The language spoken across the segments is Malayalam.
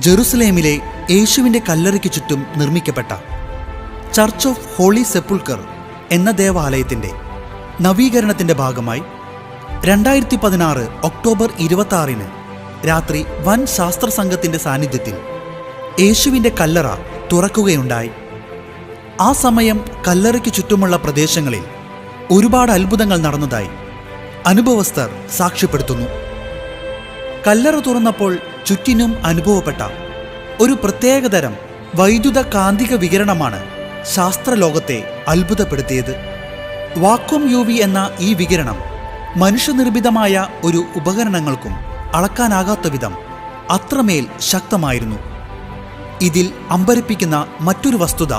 ജെറുസലേമിലെ യേശുവിന്റെ കല്ലറയ്ക്ക് ചുറ്റും നിർമ്മിക്കപ്പെട്ട ചർച്ച് ഓഫ് ഹോളി സെപ്പുൾക്കർ എന്ന ദേവാലയത്തിന്റെ നവീകരണത്തിന്റെ ഭാഗമായി രണ്ടായിരത്തി പതിനാറ് ഒക്ടോബർ ഇരുപത്തി രാത്രി വൻ ശാസ്ത്ര സംഘത്തിന്റെ സാന്നിധ്യത്തിൽ യേശുവിന്റെ കല്ലറ തുറക്കുകയുണ്ടായി. ആ സമയം കല്ലറയ്ക്ക് ചുറ്റുമുള്ള പ്രദേശങ്ങളിൽ ഒരുപാട് അത്ഭുതങ്ങൾ നടന്നതായി അനുഭവസ്ഥർ സാക്ഷ്യപ്പെടുത്തുന്നു. കല്ലറ തുറന്നപ്പോൾ ചുറ്റിനും അനുഭവപ്പെട്ട ഒരു പ്രത്യേകതരം വൈദ്യുത കാന്തിക വികിരണമാണ് ശാസ്ത്രലോകത്തെ അത്ഭുതപ്പെടുത്തിയത്. വാക്വം യു വി എന്ന ഈ വികിരണം മനുഷ്യനിർമ്മിതമായ ഒരു ഉപകരണങ്ങൾക്കും അളക്കാനാകാത്ത വിധം അത്രമേൽ ശക്തമായിരുന്നു. ഇതിൽ അമ്പരപ്പിക്കുന്ന മറ്റൊരു വസ്തുത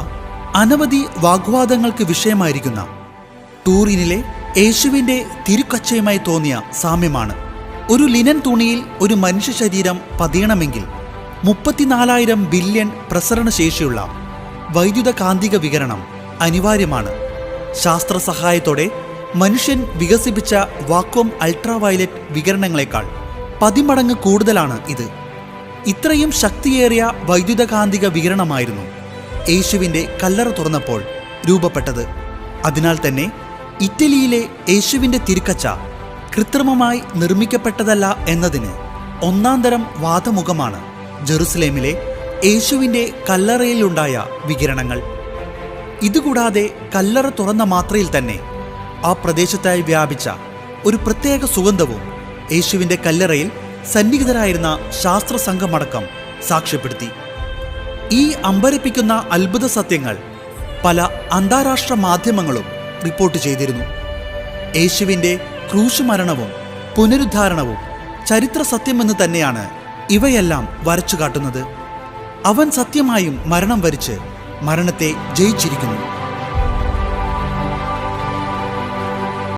അനവധി വാഗ്വാദങ്ങൾക്ക് വിഷയമായിരിക്കുന്ന ടൂറിനിലെ യേശുവിന്റെ തിരുക്കച്ചയുമായി തോന്നിയ സാമ്യമാണ്. ഒരു ലിനൻ തുണിയിൽ ഒരു മനുഷ്യ ശരീരം പതിയണമെങ്കിൽ മുപ്പത്തിനാലായിരം ബില്യൺ പ്രസരണശേഷിയുള്ള വൈദ്യുത കാന്തിക വികരണം അനിവാര്യമാണ്. ശാസ്ത്ര സഹായത്തോടെ മനുഷ്യൻ വികസിപ്പിച്ച വാക്വം അൾട്രാവയലറ്റ് വികരണങ്ങളെക്കാൾ പതിമടങ്ങ് കൂടുതലാണ് ഇത്. ഇത്രയും ശക്തിയേറിയ വൈദ്യുതകാന്തിക വികരണമായിരുന്നു യേശുവിന്റെ കല്ലറ തുറന്നപ്പോൾ രൂപപ്പെട്ടത്. അതിനാൽ തന്നെ ഇറ്റലിയിലെ യേശുവിന്റെ തിരുക്കച്ച കൃത്രിമമായി നിർമ്മിക്കപ്പെട്ടതല്ല എന്നതിന് ഒന്നാം തരം വാദമുഖമാണ് ജെറുസലേമിലെ യേശുവിന്റെ കല്ലറയിലുണ്ടായ വികിരണങ്ങൾ. ഇതുകൂടാതെ കല്ലറ തുറന്ന മാത്രയിൽ തന്നെ ആ പ്രദേശത്തായി വ്യാപിച്ച ഒരു പ്രത്യേക സുഗന്ധവും യേശുവിന്റെ കല്ലറയിൽ സന്നിഹിതരായിരുന്ന ശാസ്ത്ര സംഘമടക്കം സാക്ഷ്യപ്പെടുത്തി. ഈ അമ്പരപ്പിക്കുന്ന അത്ഭുത സത്യങ്ങൾ പല അന്താരാഷ്ട്ര മാധ്യമങ്ങളും റിപ്പോർട്ട് ചെയ്തിരുന്നു. യേശുവിന്റെ ക്രൂശ് മരണവും പുനരുദ്ധാരണവും ചരിത്ര സത്യമെന്ന് തന്നെയാണ് ഇവയെല്ലാം വരച്ചു കാട്ടുന്നത് അവൻ സത്യമായും മരണം വരിച്ച് മരണത്തെ ജയിച്ചിരിക്കുന്നു.